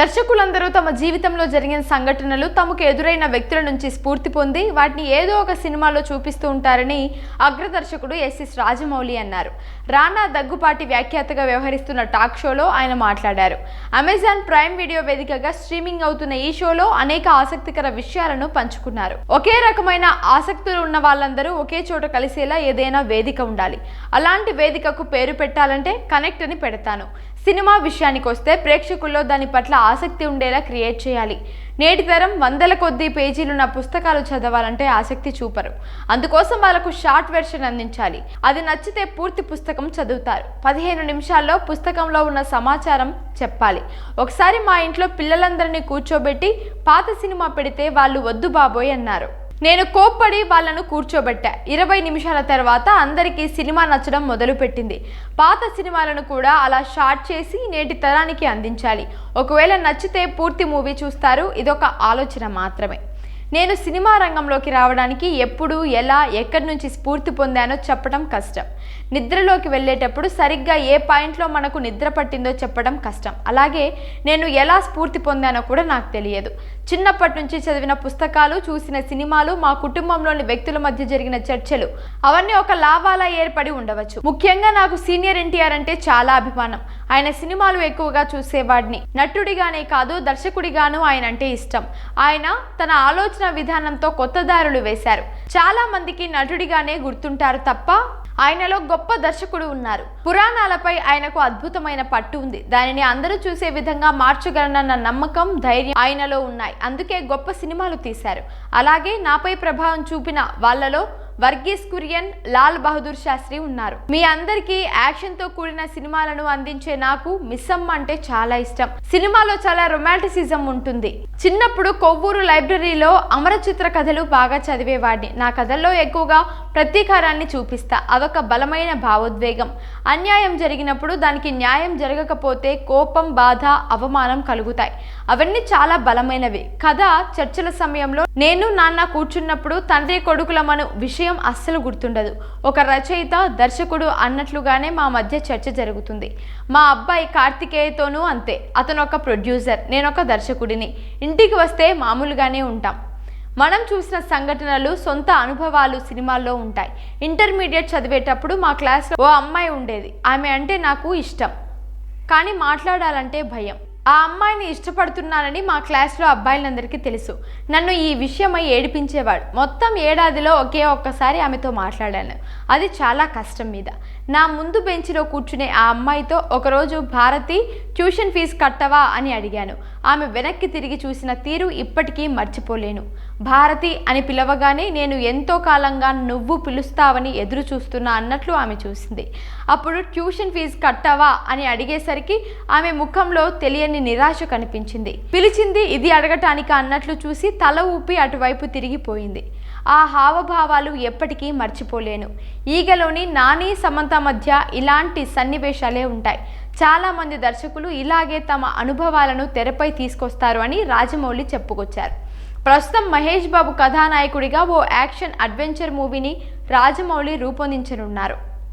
దర్శకులందరూ తమ జీవితంలో జరిగిన సంఘటనలు తమకు ఎదురైన వ్యక్తుల నుంచి స్ఫూర్తి పొంది వాటిని ఏదో ఒక సినిమాలో చూపిస్తూ ఉంటారని అగ్రదర్శకుడు ఎస్ఎస్ రాజమౌళి అన్నారు. రానా దగ్గుపాటి వ్యాఖ్యాతగా వ్యవహరిస్తున్న టాక్ షోలో ఆయన మాట్లాడారు. అమెజాన్ ప్రైమ్ వీడియో వేదికగా స్ట్రీమింగ్ అవుతున్న ఈ షోలో అనేక ఆసక్తికర విషయాలను పంచుకున్నారు. ఒకే రకమైన ఆసక్తులు ఉన్న వాళ్ళందరూ ఒకే చోట కలిసేలా ఏదైనా వేదిక ఉండాలి. అలాంటి వేదికకు పేరు పెట్టాలంటే కనెక్ట్ అని పెడతాను. సినిమా విషయానికి వస్తే ప్రేక్షకుల్లో దాని పట్ల ఆసక్తి ఉండేలా క్రియేట్ చేయాలి. నేటి తరం వందల కొద్ది పేజీలున్న పుస్తకాలు చదవాలంటే ఆసక్తి చూపరు. అందుకోసం వాళ్ళకు షార్ట్ వెర్షన్ అందించాలి. అది నచ్చితే పూర్తి పుస్తకం చదువుతారు. పదిహేను నిమిషాల్లో పుస్తకంలో ఉన్న సమాచారం చెప్పాలి. ఒకసారి మా ఇంట్లో పిల్లలందరినీ కూర్చోబెట్టి పాత సినిమా పెడితే వాళ్ళు వద్దు బాబోయ్ అన్నారు. నేను కోప్పడి వాళ్ళను కూర్చోబెట్టా. ఇరవై నిమిషాల తర్వాత అందరికీ సినిమా నచ్చడం మొదలుపెట్టింది. పాత సినిమాలను కూడా అలా షార్ట్ చేసి నేటి తరానికి అందించాలి. ఒకవేళ నచ్చితే పూర్తి మూవీ చూస్తారు. ఇదొక ఆలోచన మాత్రమే. నేను సినిమా రంగంలోకి రావడానికి ఎప్పుడు ఎలా ఎక్కడి నుంచి స్ఫూర్తి పొందానో చెప్పడం కష్టం. నిద్రలోకి వెళ్ళేటప్పుడు సరిగ్గా ఏ పాయింట్లో మనకు నిద్ర పట్టిందో చెప్పడం కష్టం. అలాగే నేను ఎలా స్ఫూర్తి పొందానో కూడా నాకు తెలియదు. చిన్నప్పటి నుంచి చదివిన పుస్తకాలు చూసిన సినిమాలు మా కుటుంబంలోని వ్యక్తుల మధ్య జరిగిన చర్చలు అవన్నీ ఒక లాభాలా ఏర్పడి ఉండవచ్చు. ముఖ్యంగా నాకు సీనియర్ ఎన్టీఆర్ అంటే చాలా అభిమానం. ఆయన సినిమాలు ఎక్కువగా చూసేవాడిని. నటుడిగానే కాదు దర్శకుడిగాను ఆయన అంటే ఇష్టం. ఆయన తన ఆలోచన విధానంతో కొత్త దారులు వేశారు. చాలా మందికి నటుడిగానే గుర్తుంటారు తప్ప ఆయనలో గొప్ప దర్శకుడు ఉన్నారు. పురాణాలపై ఆయనకు అద్భుతమైన పట్టు ఉంది. దానిని అందరూ చూసే విధంగా మార్చగలనన్న నమ్మకం ధైర్యం ఆయనలో ఉన్నాయి. అందుకే గొప్ప సినిమాలు తీశారు. అలాగే నాపై ప్రభావం చూపిన వాళ్ళలో వర్గీస్ కురియన్ లాల్ బహదూర్ శాస్త్రి ఉన్నారు. మీ అందరికీ యాక్షన్తో కూడిన సినిమాలను అందించే నాకు మిస్సమ్మ అంటే చాలా ఇష్టం. సినిమాలో చాలా రొమాంటిసిజం ఉంటుంది. చిన్నప్పుడు కొవ్వూరు లైబ్రరీలో అమర చిత్ర కథలు బాగా చదివేవాడిని. నా కథల్లో ఎక్కువగా ప్రతీకారాన్ని చూపిస్తా. అదొక బలమైన భావోద్వేగం. అన్యాయం జరిగినప్పుడు దానికి న్యాయం జరగకపోతే కోపం బాధ అవమానం కలుగుతాయి. అవన్నీ చాలా బలమైనవి. కథ చర్చల సమయంలో నేను నాన్న కూర్చున్నప్పుడు తండ్రి కొడుకుల మన విషయం అస్సలు గుర్తుండదు. ఒక రచయిత దర్శకుడు అన్నట్లుగానే మా మధ్య చర్చ జరుగుతుంది. మా అబ్బాయి కార్తికేయతోనూ అంతే. అతను ఒక ప్రొడ్యూసర్ నేనొక దర్శకుడిని. ఇంటికి వస్తే మామూలుగానే ఉంటాం. మనం చూసిన సంఘటనలు సొంత అనుభవాలు సినిమాల్లో ఉంటాయి. ఇంటర్మీడియట్ చదివేటప్పుడు మా క్లాస్లో ఓ అమ్మాయి ఉండేది. ఆమె అంటే నాకు ఇష్టం. కానీ మాట్లాడాలంటే భయం. ఆ అమ్మాయిని ఇష్టపడుతున్నానని మా క్లాస్లో అబ్బాయిలందరికీ తెలుసు. నన్ను ఈ విషయమై ఏడిపించేవాడు. మొత్తం ఏడాదిలో ఒకే ఒక్కసారి ఆమెతో మాట్లాడాను. అది చాలా కష్టం మీద. నా ముందు బెంచ్లో కూర్చునే ఆ అమ్మాయితో ఒకరోజు భారతి ట్యూషన్ ఫీజు కట్టవా? అని అడిగాను. ఆమె వెనక్కి తిరిగి చూసిన తీరు ఇప్పటికీ మర్చిపోలేను. భారతి అని పిలవగానే నేను ఎంతో కాలంగా నువ్వు పిలుస్తావని ఎదురు చూస్తున్నా అన్నట్లు ఆమె చూసింది. అప్పుడు ట్యూషన్ ఫీజు కట్టవా? అని అడిగేసరికి ఆమె ముఖంలో తెలియని తెలియని నిరాశ కనిపించింది. పిలిచింది ఇది అడగటానికి? అన్నట్లు చూసి తల ఊపి అటువైపు తిరిగిపోయింది. ఆ హావభావాలు ఎప్పటికీ మర్చిపోలేను. ఈగలోని నాని సమంత మధ్య ఇలాంటి సన్నివేశాలే ఉంటాయి. చాలామంది దర్శకులు ఇలాగే తమ అనుభవాలను తెరపై తీసుకొస్తారు అని రాజమౌళి చెప్పుకొచ్చారు. ప్రస్తుతం మహేష్ బాబు కథానాయకుడిగా ఓ యాక్షన్ అడ్వెంచర్ మూవీని రాజమౌళి రూపొందించనున్నారు.